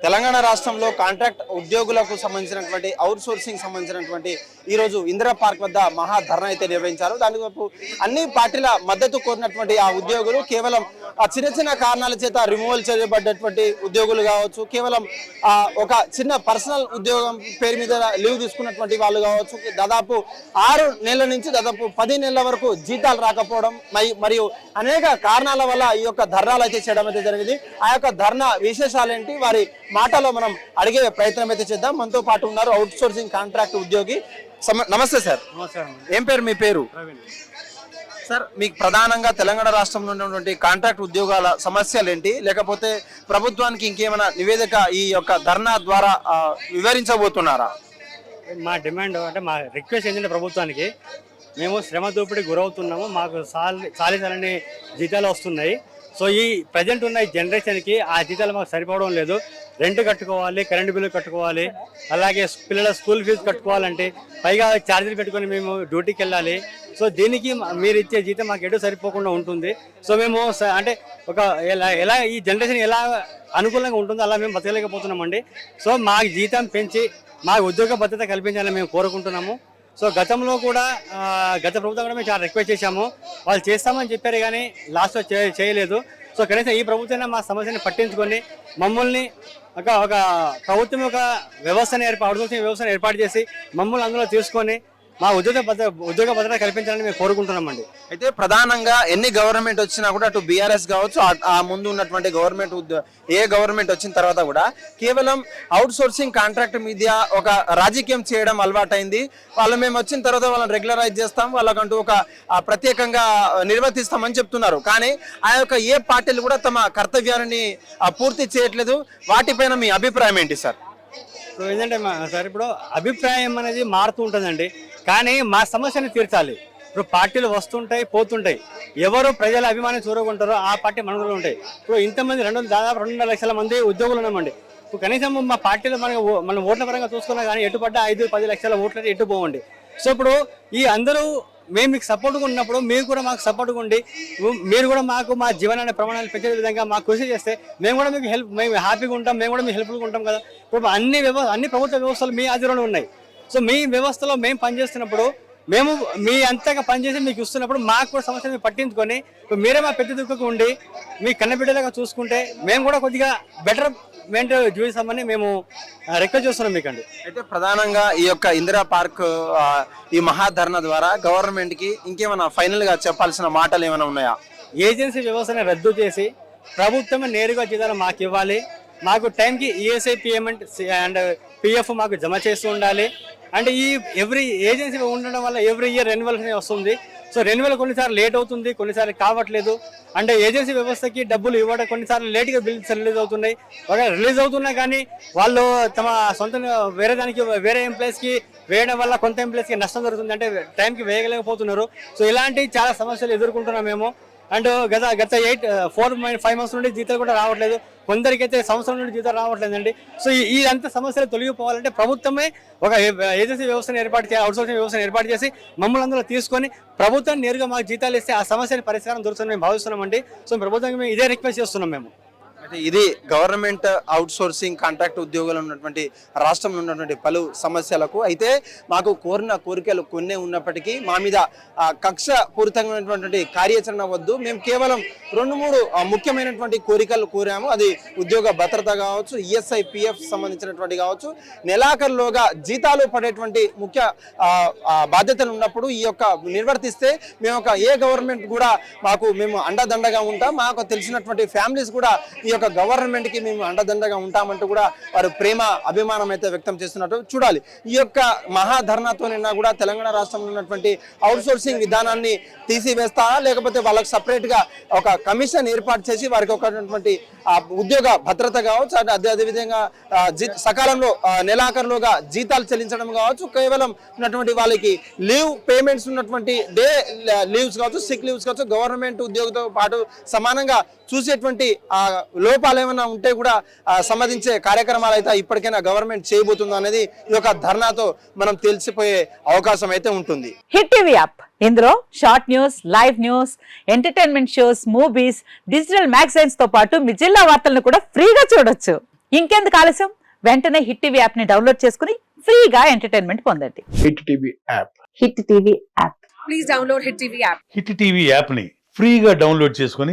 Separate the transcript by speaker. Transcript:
Speaker 1: తెలంగాణ రాష్ట్రంలో కాంట్రాక్ట్ ఉద్యోగులకు సంబంధించినటువంటి అవుట్ సోర్సింగ్ సంబంధించినటువంటి ఈ రోజు ఇందిరా పార్క్ వద్ద మహా ధర్నా అయితే నిర్వహించారు. దానివైపు అన్ని పార్టీల మద్దతు కోరినటువంటి ఆ ఉద్యోగులు కేవలం ఆ చిన్న చిన్న కారణాల చేత రిమూవల్ చేయబడ్డటువంటి ఉద్యోగులు కావచ్చు కేవలం ఆ ఒక చిన్న పర్సనల్ ఉద్యోగం పేరు మీద లీవ్ తీసుకున్నటువంటి వాళ్ళు కావచ్చు దాదాపు ఆరు నెలల నుంచి దాదాపు పది నెలల వరకు జీతాలు రాకపోవడం మరియు అనేక కారణాల వల్ల ఈ యొక్క ధర్నాలు అయితే చేయడం అయితే జరిగింది. ఆ యొక్క ధర్నా విశేషాలు ఏంటి? వారి మాటలో మనం అడిగే ప్రయత్నం అయితే చేద్దాం. మనతో పాటు ఉన్నారు అవుట్ సోర్సింగ్ కాంట్రాక్ట్ ఉద్యోగి నమస్తే సార్. ఏం పేరు? మీ పేరు? సార్ మీకు ప్రధానంగా తెలంగాణ రాష్ట్రంలో ఉన్నటువంటి కాంట్రాక్ట్ ఉద్యోగాల సమస్యలు ఏంటి లేకపోతే ప్రభుత్వానికి ఇంకేమైనా నివేదిక ఈ యొక్క ధర్నా ద్వారా వివరించబోతున్నారా?
Speaker 2: మా డిమాండ్ అంటే మా రిక్వెస్ట్ ఏంటంటే ప్రభుత్వానికి మేము శ్రమ దోపిడి గురవుతున్నాము మాకు సాలి సాలి జీతాలు వస్తున్నాయి. సో ఈ ప్రజెంట్ ఉన్న ఈ జనరేషన్కి ఆ జీతాలు మాకు సరిపోవడం లేదు. రెంట్ కట్టుకోవాలి కరెంటు బిల్లు కట్టుకోవాలి అలాగే పిల్లల స్కూల్ ఫీజు కట్టుకోవాలంటే పైగా ఛార్జీలు పెట్టుకొని మేము డ్యూటీకి వెళ్ళాలి. సో దీనికి మీరు ఇచ్చే జీతం మాకు ఎటు సరిపోకుండా ఉంటుంది. సో మేము స- అంటే ఒక ఎలా ఎలా ఈ జనరేషన్ ఎలా అనుకూలంగా ఉంటుందో అలా మేము బతకలేకపోతున్నామండి. సో మా జీతం పెంచి మా ఉద్యోగ భద్రత కల్పించాలని మేము కోరుకుంటున్నాము. సో గతంలో కూడా గత ప్రభుత్వం కూడా మేము చాలా రిక్వెస్ట్ చేశాము. వాళ్ళు చేస్తామని చెప్పారు కానీ లాస్ట్లో చే చేయలేదు. సో కనీసం ఈ ప్రభుత్వం మా సమస్యని పట్టించుకొని మమ్మల్ని ఒక ఒక ప్రభుత్వం ఒక వ్యవస్థను ఏర్పాటు వ్యవస్థను ఏర్పాటు చేసి మమ్మల్ని అందులో తీసుకొని మా ఉద్యోగ ఉద్యోగ భద్రత కల్పించాలని మేము కోరుకుంటున్నామండి.
Speaker 1: అయితే ప్రధానంగా ఎన్ని గవర్నమెంట్ వచ్చినా కూడా అటు బీఆర్ఎస్ కావచ్చు ఆ- ముందు ఉన్నటువంటి గవర్నమెంట్ ఏ గవర్నమెంట్ వచ్చిన తర్వాత కూడా కేవలం అవుట్ సోర్సింగ్ కాంట్రాక్ట్ మీద ఒక రాజకీయం చేయడం అలవాటైంది. వాళ్ళు మేము వచ్చిన తర్వాత వాళ్ళని రెగ్యులరైజ్ చేస్తాం వాళ్ళకంటూ ఒక ప్రత్యేకంగా నిర్వర్తిస్తామని చెప్తున్నారు. కానీ ఆ యొక్క ఏ పార్టీలు కూడా తమ కర్తవ్యాన్ని పూర్తి చేయట్లేదు. వాటిపైన మీ అభిప్రాయం ఏంటి సార్?
Speaker 2: ఇప్పుడు ఏంటంటే సార్ ఇప్పుడు అభిప్రాయం అనేది మారుతూ ఉంటుందండి. కానీ మా సమస్యని తీర్చాలి. ఇప్పుడు పార్టీలు వస్తుంటాయి పోతుంటాయి. ఎవరు ప్రజల అభిమానం చూరగొంటారో ఆ పార్టీ మనుగడలో ఉంటాయి. ఇప్పుడు ఇంతమంది రెండు దాదాపు రెండున్నర లక్షల మంది ఉద్యోగులు ఉన్నామండి. ఇప్పుడు కనీసం మా పార్టీలో మన మనం ఓట్ల పరంగా చూసుకున్నా కానీ ఎటు పడ్డ ఐదు పది లక్షల ఓట్లు ఎటు పోవండి. సో ఇప్పుడు ఈ అందరూ మేము మీకు సపోర్ట్గా ఉన్నప్పుడు మీరు కూడా మాకు సపోర్ట్గా ఉండి మీరు కూడా మాకు మా జీవనాన్ని ప్రమాణాలు పెంచే విధంగా మాకు కృషి చేస్తే మేము కూడా మీకు హెల్ప్ మేము హ్యాపీగా ఉంటాం మేము కూడా మీకు హెల్ప్ఫుల్గా ఉంటాం కదా. ఇప్పుడు అన్ని వ్యవ అన్ని ప్రభుత్వ వ్యవస్థలు మీ ఆధీనంలో ఉన్నాయి. సో మీ వ్యవస్థలో మేము పనిచేస్తున్నప్పుడు మేము మీ అంతగా పనిచేసి మీకు ఇస్తున్నప్పుడు మాకు కూడా సమస్యలు మీరు పట్టించుకొని మీరే మా పెద్ద దుఃఖకు ఉండి మీ కన్నబిడ్డలుగా చూసుకుంటే మేము కూడా కొద్దిగా బెటర్ మెయింటైన్ జీవిస్తామని మేము రిక్వెస్ట్ చేస్తున్నాం మీకండి.
Speaker 1: అయితే ప్రధానంగా ఈ యొక్క ఇందిరా పార్క్ ఈ మహాధరణ ద్వారా గవర్నమెంట్కి ఇంకేమైనా ఫైనల్గా చెప్పాల్సిన మాటలు ఏమైనా ఉన్నాయా?
Speaker 2: ఏజెన్సీ వ్యవస్థను రద్దు చేసి ప్రభుత్వమే నేరుగా జీతాలు మాకు ఇవ్వాలి. మాకు టైంకి ఈఎస్ఐ పేమెంట్ అండ్ పిఎఫ్ మాకు జమ చేస్తూ ఉండాలి. అంటే ఈ ఎవ్రీ ఏజెన్సీ ఉండడం వల్ల ఎవ్రీ ఇయర్ రెన్యువల్ వస్తుంది. సో రెన్యువల్ కొన్నిసార్లు లేట్ అవుతుంది కొన్నిసార్లు కావట్లేదు. అంటే ఏజెన్సీ వ్యవస్థకి డబ్బులు ఇవ్వడం కొన్నిసార్లు లేట్గా బిల్స్ రిలీజ్ అవుతున్నాయి. ఒకవేళ రిలీజ్ అవుతున్నా కానీ వాళ్ళు తమ సొంత వేరే దానికి వేరే ఎంప్లాయీస్కి వేయడం వల్ల కొంత ఎంప్లాయీస్కి నష్టం జరుగుతుంది. అంటే టైంకి వేయలేకపోతున్నారు. సో ఇలాంటి చాలా సమస్యలు ఎదుర్కొంటున్నాం మేము. అండ్ గత గత ఎయిట్ ఫోర్ ఫైవ్ మంత్స్ నుండి జీతాలు కూడా రావట్లేదు. కొందరికైతే సంవత్సరం నుండి జీతాలు రావట్లేదండి. సో ఈ అంత సమస్యలు తొలగిపోవాలంటే ప్రభుత్వమే ఒక ఏజెన్సీ వ్యవస్థను ఏర్పాటు చేయాలి అవుట్సోర్సింగ్ వ్యవస్థను ఏర్పాటు చేసి మమ్మల్ని అందులో తీసుకొని ప్రభుత్వం నేరుగా మాకు జీతాలు ఇస్తే ఆ సమస్యని పరిష్కారం దొరుకుతుందని మేము భావిస్తున్నామండి. సో ప్రభుత్వానికి మేము ఇదే రిక్వెస్ట్ చేస్తున్నాం మేము.
Speaker 1: అయితే ఇది గవర్నమెంట్ అవుట్సోర్సింగ్ కాంట్రాక్ట్ ఉద్యోగులు ఉన్నటువంటి రాష్ట్రంలో ఉన్నటువంటి పలు సమస్యలకు. అయితే మాకు కోరిన కోరికలు కొన్నే ఉన్నప్పటికీ మా మీద కక్ష పూరితమైనటువంటి కార్యాచరణ వద్దు. మేము కేవలం రెండు మూడు ముఖ్యమైనటువంటి కోరికలు కోరాము. అది ఉద్యోగ భద్రత కావచ్చు ఈఎస్ఐ పిఎఫ్ సంబంధించినటువంటి కావచ్చు. నెలాఖరులోగా జీతాలు పడేటువంటి ముఖ్య బాధ్యతలు ఉన్నప్పుడు ఈ యొక్క నిర్వర్తిస్తే మేము ఒక ఏ గవర్నమెంట్ కూడా మాకు మేము అండదండగా ఉంటాం. మాకు తెలిసినటువంటి ఫ్యామిలీస్ కూడా ఈ యొక్క గవర్నమెంట్కి మేము అండదండగా ఉంటామంటూ కూడా వారు ప్రేమ అభిమానం అయితే వ్యక్తం చేస్తున్నట్టు చూడాలి. ఈ యొక్క మహాధర్నాతో నిన్న కూడా తెలంగాణ రాష్ట్రంలో ఉన్నటువంటి అవుట్ సోర్సింగ్ విధానాన్ని తీసివేస్తారా? లేకపోతే వాళ్ళకి సపరేట్గా ఒక కమిషన్ ఏర్పాటు చేసి వారికి ఒకటువంటి ఆ, ఉద్యోగ భద్రత కావచ్చు అదే అదే అదేవిధంగా సకాలంలో నెలాఖరులోగా జీతాలు చెల్లించడం కావచ్చు కేవలం ఉన్నటువంటి వాళ్ళకి లీవ్ పేమెంట్స్ ఉన్నటువంటి డే లీవ్స్ కావచ్చు సిక్ లీవ్స్ కావచ్చు గవర్నమెంట్ ఉద్యోగంతో పాటు సమానంగా చూసేటువంటి ఆ లోపాలు ఏమైనా ఉంటే కూడా సమ్మతించే కార్యక్రమాలు అయితే ఇప్పటికైనా గవర్నమెంట్ చేయబోతుందో అనేది ఈ యొక్క ధర్నాతో మనం తెలిసిపోయే అవకాశం అయితే ఉంటుంది.
Speaker 3: Hit TV app. ఇందులో short news live news entertainment shows movies digital మ్యాగజైన్స్తో పాటు మీ జిల్లా వార్తలను కూడా ఫ్రీగా చూడొచ్చు. ఇంకెందుకు ఆలస్యం? వెంటనే హిట్ టీవీ యాప్ని డౌన్లోడ్ చేసుకుని ఫ్రీగా ఎంటర్టైన్మెంట్ పొందండి.
Speaker 4: Hit TV app.
Speaker 3: Hit TV app.
Speaker 5: Please download Hit TV app.
Speaker 6: Hit TV యాప్ని ఫ్రీగా డౌన్లోడ్ చేసుకొని